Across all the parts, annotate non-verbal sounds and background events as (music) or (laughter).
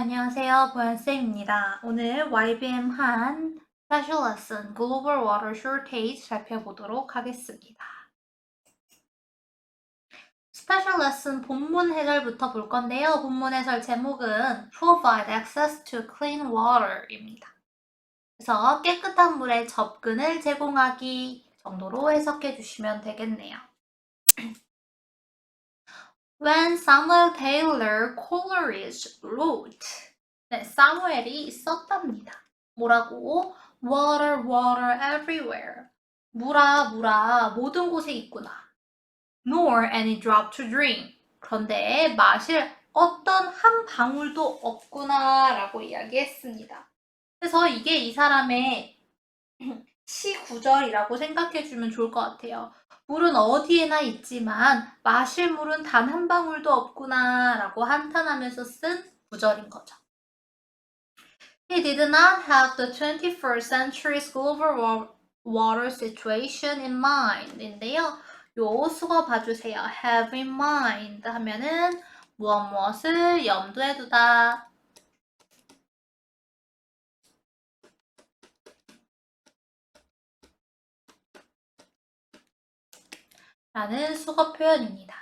안녕하세요. 보현쌤입니다. 오늘 YBM 한 Special Lesson Global Water Shortage 살펴보도록 하겠습니다. Special Lesson 본문 해설부터 볼 건데요. 본문 해설 제목은 Provide Access to Clean Water입니다. 그래서 깨끗한 물에 접근을 제공하기 정도로 해석해 주시면 되겠네요. When Samuel Taylor Coleridge wrote, 네, 사무엘이 썼답니다. 뭐라고? Water, water everywhere. 물아, 물아, 모든 곳에 있구나. Nor any drop to drink. 그런데 마실 어떤 한 방울도 없구나 라고 이야기했습니다. 그래서 이게 이 사람의 (clears throat) 시 구절이라고 생각해 주면 좋을 것 같아요. 물은 어디에나 있지만 마실 물은 단 한 방울도 없구나 라고 한탄하면서 쓴 구절인 거죠. He did not have the 21st century's global wa- water situation in mind 인데요. 요 수거 봐주세요. have in mind 하면은 무엇 무엇을 염두에 두다. 라는 수거 표현입니다.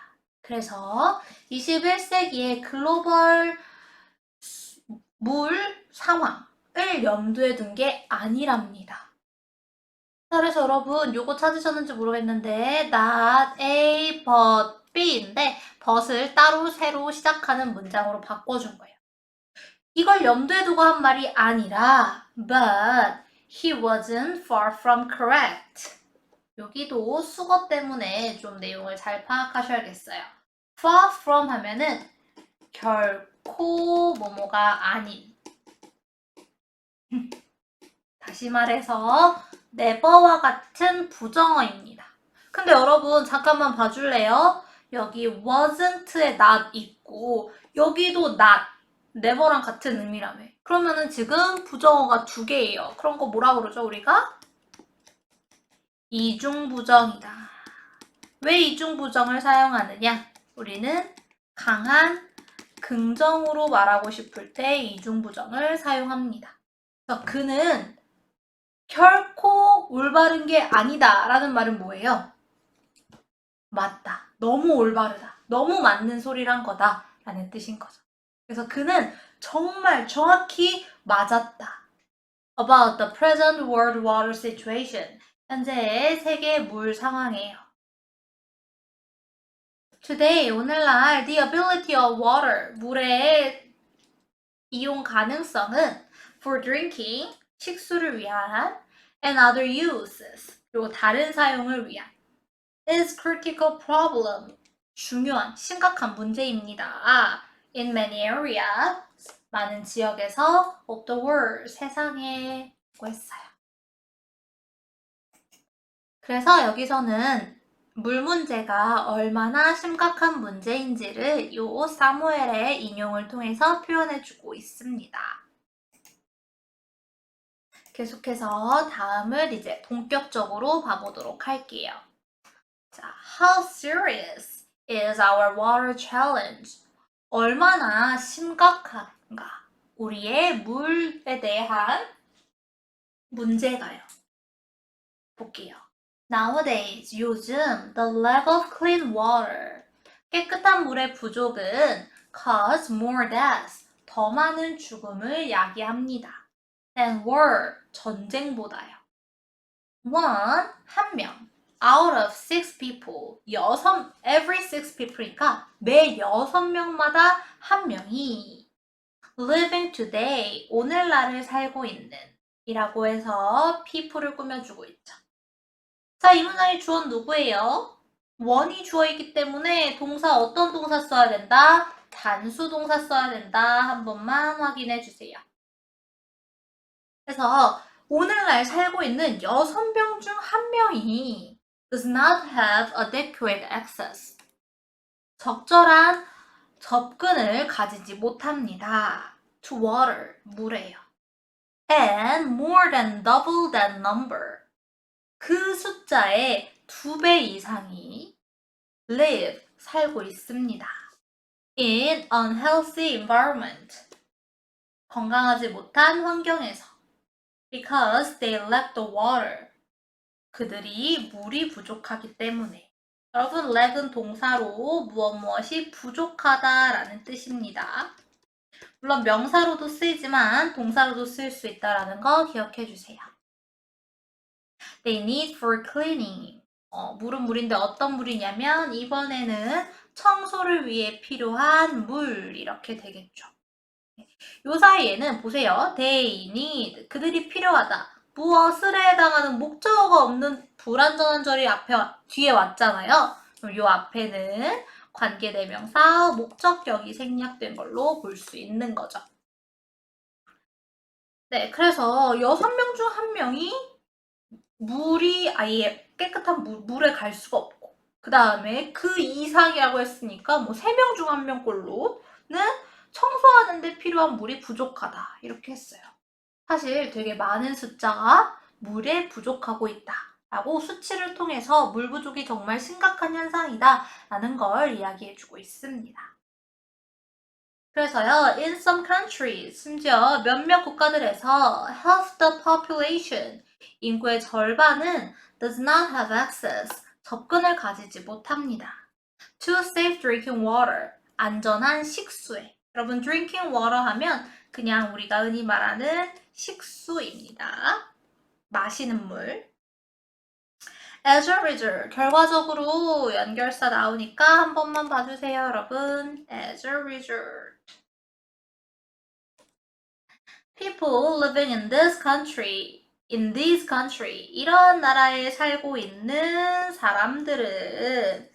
그래서 21세기의 글로벌 물 상황을 염두에 둔 게 아니랍니다. 자, 그래서 여러분 요거 찾으셨는지 모르겠는데 not A but B인데 but을 따로 새로 시작하는 문장으로 바꿔준 거예요. 이걸 염두에 두고 한 말이 아니라 but he wasn't far from correct. 여기도 수거 때문에 좀 내용을 잘 파악하셔야겠어요. far from 하면은 결코 뭐뭐가 아닌. (laughs) 다시 말해서 never와 같은 부정어입니다. 근데 여러분 잠깐만 봐줄래요? 여기 wasn't에 not 있고 여기도 not, never랑 같은 의미라며. 그러면은 지금 부정어가 두 개예요. 그런 거 뭐라 그러죠 우리가? 이중부정이다. 왜 이중부정을 사용하느냐? 우리는 강한 긍정으로 말하고 싶을 때 이중부정을 사용합니다. 그는 결코 올바른 게 아니다 라는 말은 뭐예요? 맞다. 너무 올바르다. 너무 맞는 소리란 거다 라는 뜻인 거죠. 그래서 그는 정말 정확히 맞았다. About the present world water situation. 현재의 세계 물 상황이에요. Today, 오늘날 the ability of water, 물의 이용 가능성은 for drinking, 식수를 위한 and other uses, 그리고 다른 사용을 위한 is critical problem, 중요한, 심각한 문제입니다. In many areas, 많은 지역에서 of the world, 세상에 고 했어요. 그래서 여기서는 물 문제가 얼마나 심각한 문제인지를 요 사무엘의 인용을 통해서 표현해주고 있습니다. 계속해서 다음을 이제 본격적으로 봐보도록 할게요. 자, how serious is our water challenge? 얼마나 심각한가? 우리의 물에 대한 문제가요. 볼게요. Nowadays, 요즘 the level of clean water, 깨끗한 물의 부족은 cause more deaths, 더 많은 죽음을 야기합니다. than war, 전쟁보다요. One, 한 명, out of six people, 여섯, every six people니까 매 여섯 명마다 한 명이 living today, 오늘날을 살고 있는 이라고 해서 people을 꾸며주고 있죠. 자, 이 문장의 주어는 누구예요? 원이 주어있기 때문에 동사 어떤 동사 써야 된다? 단수 동사 써야 된다. 한 번만 확인해 주세요. 그래서 오늘날 살고 있는 여섯 명 중 한 명이 does not have adequate access. 적절한 접근을 가지지 못합니다. to water, 물에요. and more than double that number. 그 숫자의 두 배 이상이 live, 살고 있습니다. in unhealthy environment. 건강하지 못한 환경에서. Because they lack the water. 그들이 물이 부족하기 때문에. 여러분, lack은 동사로 무엇 무엇이 부족하다라는 뜻입니다. 물론 명사로도 쓰이지만 동사로도 쓸 수 있다라는 거 기억해 주세요. They need for cleaning. 어, 물은 물인데 어떤 물이냐면 이번에는 청소를 위해 필요한 물 이렇게 되겠죠. 요 사이에는 보세요. They need 그들이 필요하다. 무엇을 해당하는 목적어가 없는 불완전한 절이 앞에 와- 뒤에 왔잖아요. 요 앞에는 관계대명사 목적격이 생략된 걸로 볼 수 있는 거죠. 네, 그래서 여섯 명 중 한 명이 물이 아예 깨끗한 물, 물에 갈 수가 없고 그 다음에 그 이상이라고 했으니까 뭐세명중한 명꼴로는 청소하는 데 필요한 물이 부족하다 이렇게 했어요. 사실 되게 많은 숫자가 물에 부족하고 있다. 라고 수치를 통해서 물 부족이 정말 심각한 현상이다 라는 걸 이야기해주고 있습니다. 그래서요, in some countries, 심지어 몇몇 국가들에서 half the population, 인구의 절반은 does not have access, 접근을 가지지 못합니다. to safe drinking water, 안전한 식수에. 여러분, drinking water 하면 그냥 우리가 흔히 말하는 식수입니다. 마시는 물. As a result, 결과적으로 연결사 나오니까 한 번만 봐주세요, 여러분. As a result. People living in this country, in this country, 이런 나라에 살고 있는 사람들은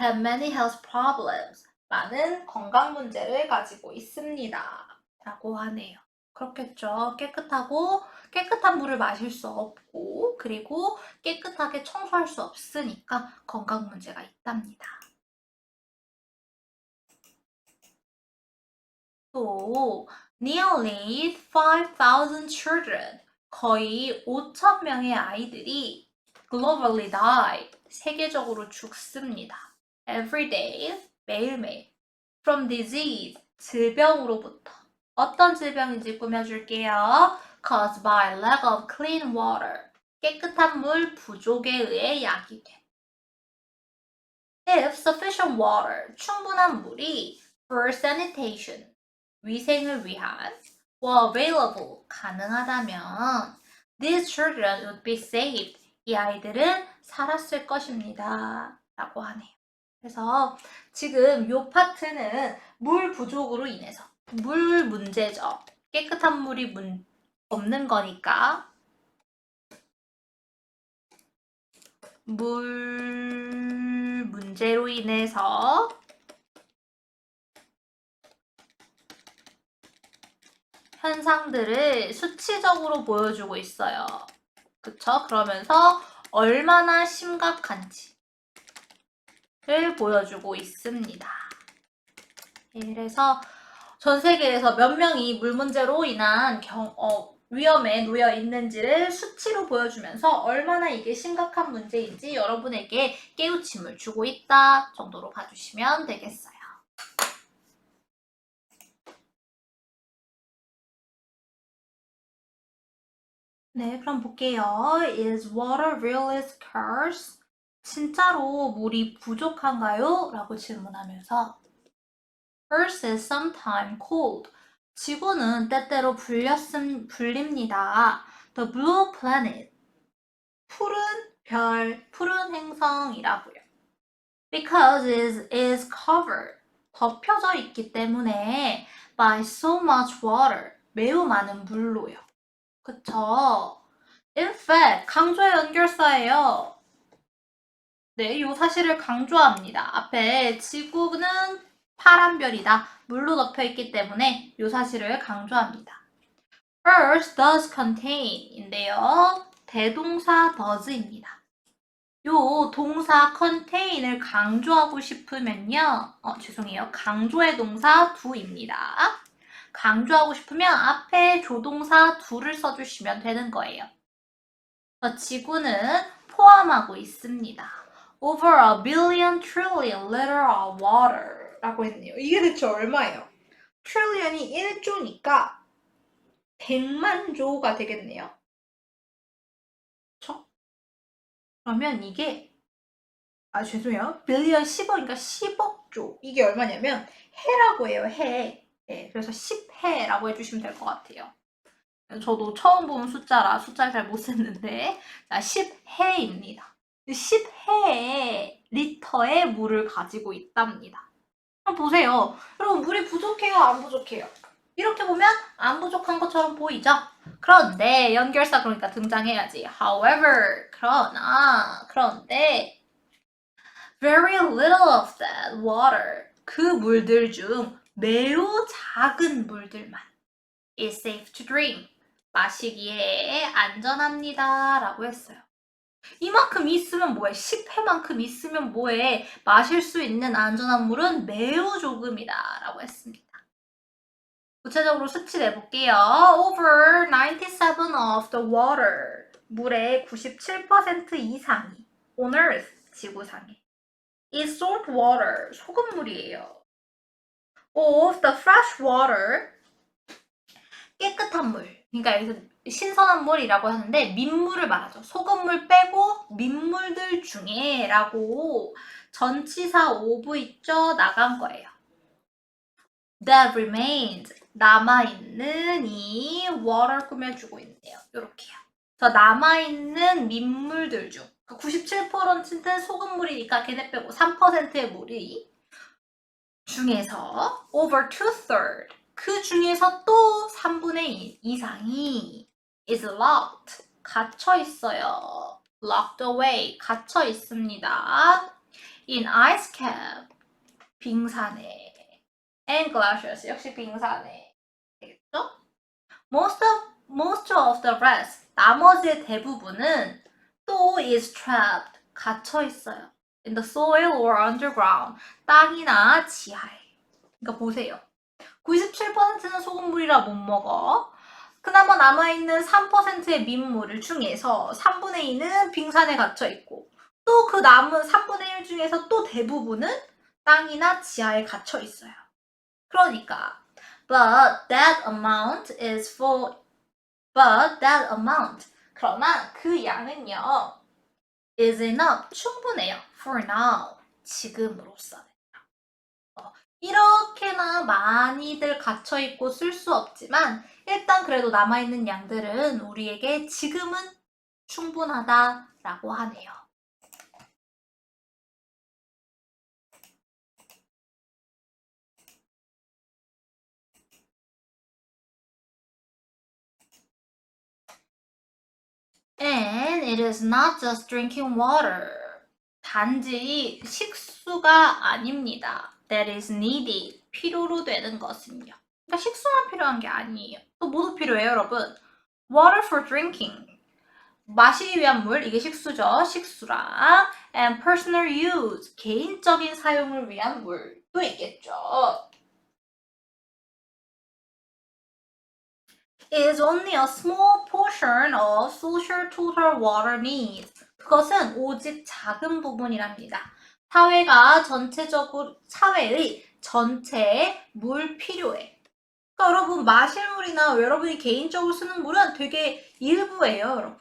have many health problems, 많은 건강 문제를 가지고 있습니다. 라고 하네요. 그렇겠죠. 깨끗하고 깨끗한 물을 마실 수 없고 그리고 깨끗하게 청소할 수 없으니까 건강 문제가 있답니다. 또 nearly 5,000 children 거의 5천 명의 아이들이 globally die 세계적으로 죽습니다. Every day 매일매일 from disease 질병으로부터 어떤 질병인지 꾸며줄게요. caused by lack of clean water. 깨끗한 물 부족에 의해 야기됨. If sufficient water, 충분한 물이 for sanitation, 위생을 위한 were available, 가능하다면 these children would be saved. 이 아이들은 살았을 것입니다. 라고 하네요. 그래서 지금 요 파트는 물 부족으로 인해서 물 문제죠. 깨끗한 물이 문, 없는 거니까 물 문제로 인해서 현상들을 수치적으로 보여주고 있어요. 그쵸? 그러면서 얼마나 심각한지를 보여주고 있습니다. 그래서 전 세계에서 몇 명이 물 문제로 인한 경, 어, 위험에 놓여 있는지를 수치로 보여주면서 얼마나 이게 심각한 문제인지 여러분에게 깨우침을 주고 있다 정도로 봐주시면 되겠어요. 네, 그럼 볼게요. Is water really scarce? 진짜로 물이 부족한가요? 라고 질문하면서 Earth is sometimes cold. 지구는 때때로 불렸음, 불립니다. The blue planet. 푸른 별, 푸른 행성이라고요. Because it is covered. 덮여져 있기 때문에 by so much water. 매우 많은 물로요. 그쵸? In fact, 강조의 연결사예요. 네, 이 사실을 강조합니다. 앞에 지구는 파란 별이다. 물로 덮여 있기 때문에 이 사실을 강조합니다. Earth does contain 인데요. 대동사 does입니다. 요 동사 contain을 강조하고 싶으면요. 어, 죄송해요. 강조의 동사 do입니다. 강조하고 싶으면 앞에 조동사 do를 써주시면 되는 거예요. 어, 지구는 포함하고 있습니다. Over a billion trillion liter of water 라고 했네요. 이게 대체 얼마예요? 트릴리언이 1조니까 100만 조가 되겠네요. 그쵸? 그러면 이게 아 죄송해요. 빌리언 10억이니까 10억 조. 이게 얼마냐면 해라고 해요. 해. 네, 그래서 10해라고 해주시면 될 것 같아요. 저도 처음 본 숫자라 숫자를 잘 못 셌는데 자 10해입니다. 10해 리터의 물을 가지고 있답니다. 그럼 보세요. 여러분 물이 부족해요? 안 부족해요? 이렇게 보면 안 부족한 것처럼 보이죠? 그런데 연결사 그러니까 등장해야지. However, 그러나 그런데 very little of that water 그 물들 중 매우 작은 물들만 is safe to drink 마시기에 안전합니다 라고 했어요. 이만큼 있으면 뭐해? 10회만큼 있으면 뭐해? 마실 수 있는 안전한 물은 매우 조금이다 라고 했습니다. 구체적으로 수치 내볼게요. Over 97 of the water. 물의 97% 이상이 on earth, 지구상에 is salt water, 소금물이에요. Of the fresh water, 깨끗한 물. 그러니까 여기서 신선한 물이라고 하는데 민물을 말하죠. 소금물 빼고 민물들 중에 라고 전치사 오브 있죠? 나간 거예요. That remains 남아있는 이 water 꾸며주고 있네요. 이렇게요. 저 남아있는 민물들 중 97%는 소금물이니까 걔네 빼고 3%의 물이 중에서 over two-third 그 중에서 또 3분의 1 이상이 is locked 갇혀 있어요. locked away 갇혀 있습니다. in ice cap 빙산에 and glaciers 역시 빙산에 되겠죠? most of most of the rest 나머지의 대부분은 또 is trapped 갇혀 있어요. In the soil or underground 땅이나 지하에. 그러니까 보세요. 97%는 소금물이라 못 먹어. 그나마 남아있는 3%의 민물 중에서 3분의 2는 빙산에 갇혀 있고 또 그 남은 3분의 1 중에서 또 대부분은 땅이나 지하에 갇혀 있어요. 그러니까 but that amount is for but that amount 그러나 그 양은요 is enough. 충분해요. For now. 지금으로서는. 어, 이렇게나 많이들 갇혀 있고 쓸 수 없지만 일단 그래도 남아 있는 양들은 우리에게 지금은 충분하다라고 하네요. And it is not just drinking water. 단지 식수가 아닙니다. That is needed. 필요로 되는 것은요. 그러니까 식수만 필요한 게 아니에요. 또 모두 필요해요, 여러분. Water for drinking. 마시기 위한 물, 이게 식수죠. 식수랑 and personal use. 개인적인 사용을 위한 물도 있겠죠. Is only a small portion of social total water needs. 그것은 오직 작은 부분이랍니다. 사회가 전체적으로, 사회의 전체 물 필요에. 그러니까 여러분, 마실 물이나 여러분이 개인적으로 쓰는 물은 되게 일부예요, 여러분.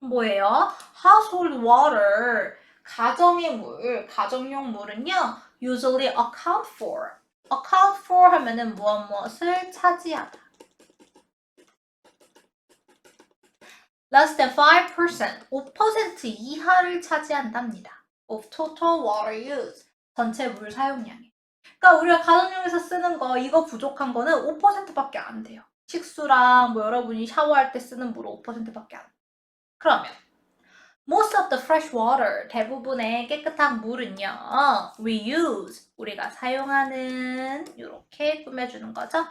뭐예요? household water. 가정의 물, 가정용 물은요, usually account for. account for 하면은 무엇 무엇을 차지하다. Less than 5%, 5% 이하를 차지한답니다. of total water use, 전체 물 사용량이. 그러니까 우리가 가정용에서 쓰는 거 이거 부족한 거는 5%밖에 안 돼요. 식수랑 뭐 여러분이 샤워할 때 쓰는 물은 5%밖에 안 돼요. 그러면 most of the fresh water, 대부분의 깨끗한 물은요, we use, 우리가 사용하는 이렇게 꾸며주는 거죠.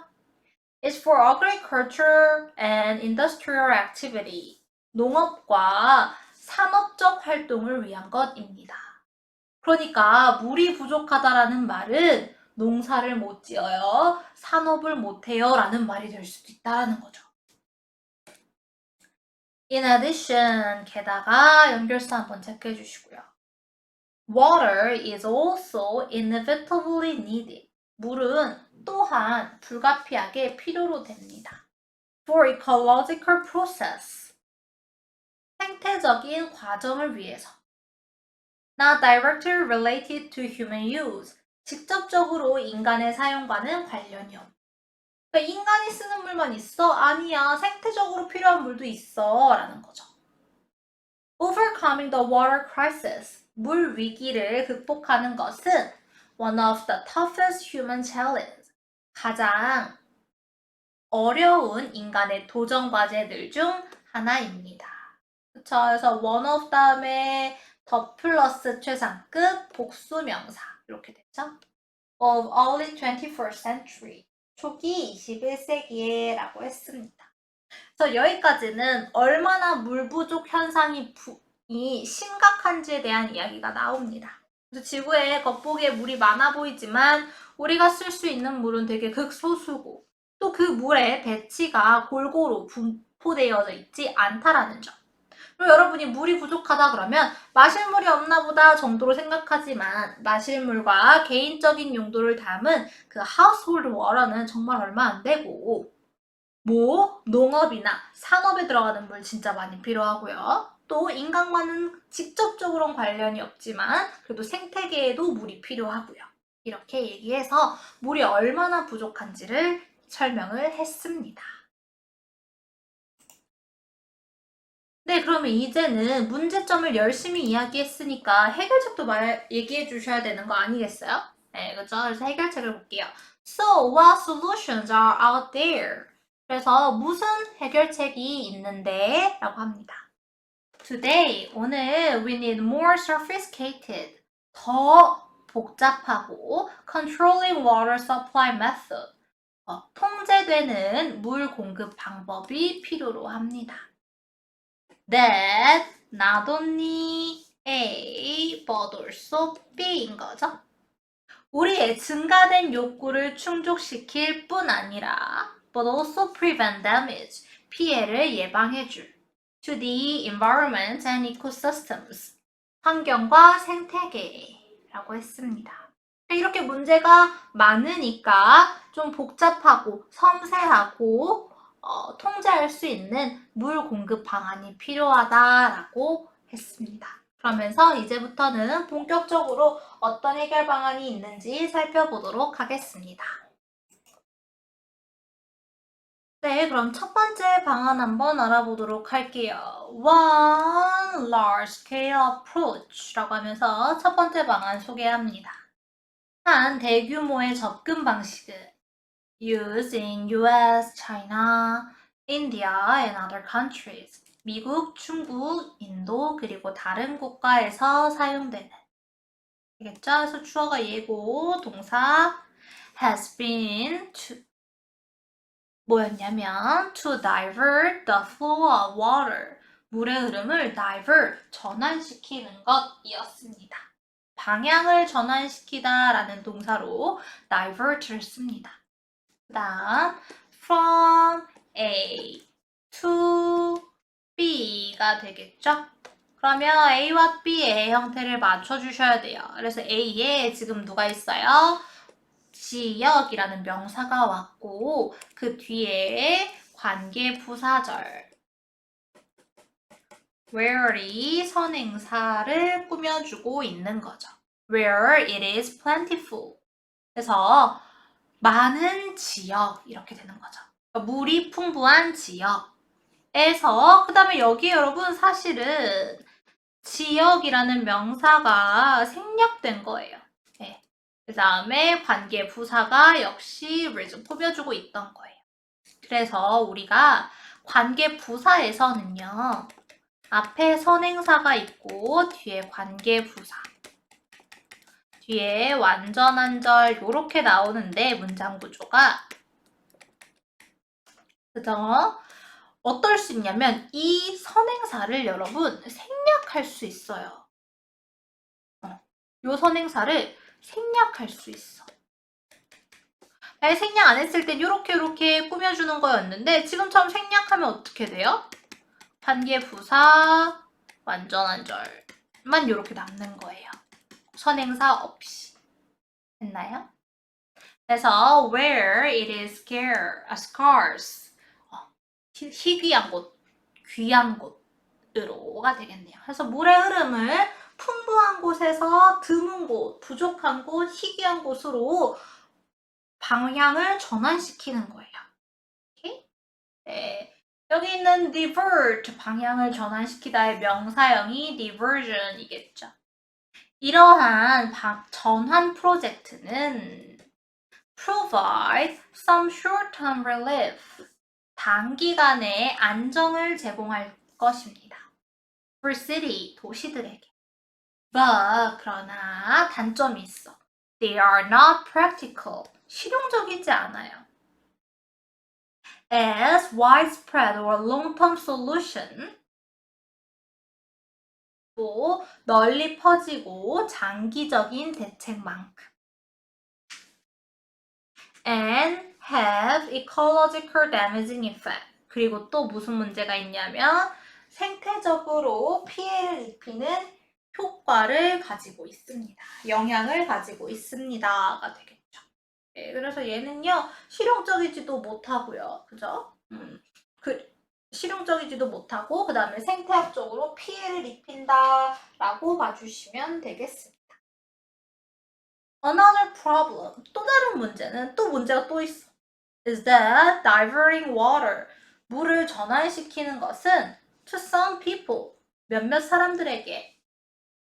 is for agriculture and industrial activity. 농업과 산업적 활동을 위한 것입니다. 그러니까 물이 부족하다라는 말은 농사를 못 지어요, 산업을 못 해요 라는 말이 될 수도 있다는 거죠. In addition, 게다가 연결사 한번 체크해 주시고요. Water is also inevitably needed. 물은 또한 불가피하게 필요로 됩니다. for ecological process. 생태적인 과정을 위해서. Not directly related to human use. 직접적으로 인간의 사용과는 관련이 없. 그러니까 인간이 쓰는 물만 있어? 아니야. 생태적으로 필요한 물도 있어. 라는 거죠. Overcoming the water crisis. 물 위기를 극복하는 것은 one of the toughest human challenge. 가장 어려운 인간의 도전 과제들 중 하나입니다. 그쵸? 그래서 of 다음에 더 플러스 최상급 복수 명사 이렇게 됐죠? Of early 21st century 초기 21세기에라고 했습니다. 그래서 여기까지는 얼마나 물 부족 현상이 부, 이 심각한지에 대한 이야기가 나옵니다. 그래서 지구에 겉보기에 물이 많아 보이지만 우리가 쓸 수 있는 물은 되게 극소수고 또 그 물의 배치가 골고루 분포되어져 있지 않다라는 점. 그리고 여러분이 물이 부족하다 그러면 마실 물이 없나 보다 정도로 생각하지만 마실 물과 개인적인 용도를 담은 그 household water는 정말 얼마 안 되고 뭐 농업이나 산업에 들어가는 물 진짜 많이 필요하고요. 또 인간과는 직접적으로는 관련이 없지만 그래도 생태계에도 물이 필요하고요. 이렇게 얘기해서 물이 얼마나 부족한지를 설명을 했습니다. 네, 그러면 이제는 문제점을 열심히 이야기했으니까 해결책도 말, 얘기해 주셔야 되는 거 아니겠어요? 네, 그죠? 그래서 해결책을 볼게요. So, what solutions are out there? 그래서 무슨 해결책이 있는데? 라고 합니다. Today, 오늘 we need more sophisticated, 더 복잡하고 controlling water supply method, 어, 통제되는 물 공급 방법이 필요로 합니다. That only A, also B인 거죠. 우리의 증가된 욕구를 충족시킬 뿐 아니라 but also prevent damage, 피해를 예방해 줄 to the environment and ecosystems, 환경과 생태계라고 했습니다. 이렇게 문제가 많으니까 좀 복잡하고 섬세하고 어, 통제할 수 있는 물 공급 방안이 필요하다라고 했습니다. 그러면서 이제부터는 본격적으로 어떤 해결 방안이 있는지 살펴보도록 하겠습니다. 네, 그럼 첫 번째 방안 한번 알아보도록 할게요. One large scale approach라고 하면서 첫 번째 방안 소개합니다. 한 대규모의 접근 방식을 used in US, China, India and other countries. 미국, 중국, 인도, 그리고 다른 국가에서 사용되는. 알겠죠? 그래서 주어가 예고, 동사 has been to 뭐였냐면 to divert the flow of water. 물의 흐름을 divert, 전환시키는 것이었습니다. 방향을 전환시키다 라는 동사로 divert를 씁니다. 그 다음 from A to B가 되겠죠? 그러면 A와 B의 형태를 맞춰주셔야 돼요. 그래서 A에 지금 누가 있어요? 지역이라는 명사가 왔고 그 뒤에 관계 부사절 where이 선행사를 꾸며주고 있는 거죠. where it is plentiful. 그래서 많은 지역 이렇게 되는 거죠. 물이 풍부한 지역에서 그 다음에 여기 여러분 사실은 지역이라는 명사가 생략된 거예요. 네. 그 다음에 관계 부사가 역시 reason 꾸며주고 있던 거예요. 그래서 우리가 관계 부사에서는요. 앞에 선행사가 있고 뒤에 관계 부사 뒤에 완전한절 이렇게 나오는데 문장 구조가 그죠? 어떨 수 있냐면 이 선행사를 여러분 생략할 수 있어요. 어, 이 선행사를 생략할 수 있어. 날 생략 안 했을 땐 이렇게 이렇게 꾸며주는 거였는데 지금처럼 생략하면 어떻게 돼요? 관계 부사 완전한 절만 이렇게 남는 거예요. 선행사 없이. 됐나요? 그래서 where it is scarce, scarce 희- 희귀한 곳, 귀한 곳으로가 되겠네요. 그래서 물의 흐름을 풍부한 곳에서 드문 곳, 부족한 곳, 희귀한 곳으로 방향을 전환시키는 거예요. 네. 여기 있는 divert, 방향을 전환시키다의 명사형이 diversion이겠죠. 이러한 방- 전환 프로젝트는 provide some short-term relief, 단기간의 안정을 제공할 것입니다. for city, 도시들에게. But, 그러나 단점이 있어. They are not practical, 실용적이지 않아요. As widespread or long-term solution, 또 널리 퍼지고 장기적인 대책만큼. and have ecological damaging effect. 그리고 또 무슨 문제가 있냐면 생태적으로 피해를 입히는 효과를 가지고 있습니다. 영향을 가지고 있습니다가 되겠죠. 네, 그래서 얘는요 실용적이지도 못하고요, 그죠? 음, 그 실용적이지도 못하고 그 다음에 생태학적으로 피해를 입힌다라고 봐주시면 되겠습니다. Another problem, 또 다른 문제는 또 문제가 또 있어. Is that diverting water, 물을 전환시키는 것은 to some people, 몇몇 사람들에게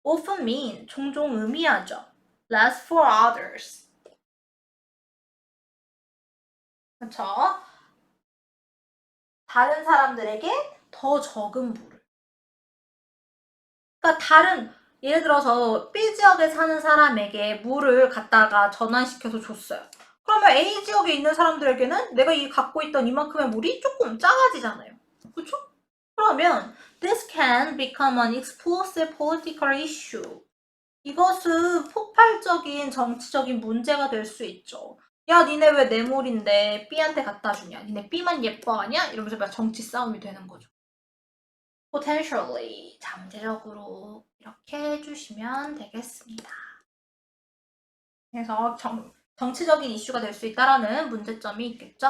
often mean, 종종 의미하죠. less for others. 그쵸? 다른 사람들에게 더 적은 물을. 그러니까 다른 예를 들어서 B 지역에 사는 사람에게 물을 갖다가 전환시켜서 줬어요. 그러면 A 지역에 있는 사람들에게는 내가 이 갖고 있던 이만큼의 물이 조금 작아지잖아요. 그렇죠? 그러면 this can become an explosive political issue. 이것은 폭발적인 정치적인 문제가 될 수 있죠. 야, 니네 왜 내 물인데 B한테 갖다 주냐? 니네 B만 예뻐하냐? 이러면서 막 정치 싸움이 되는 거죠. potentially 잠재적으로 이렇게 해주시면 되겠습니다. 그래서 정, 정치적인 이슈가 될 수 있다라는 문제점이 있겠죠.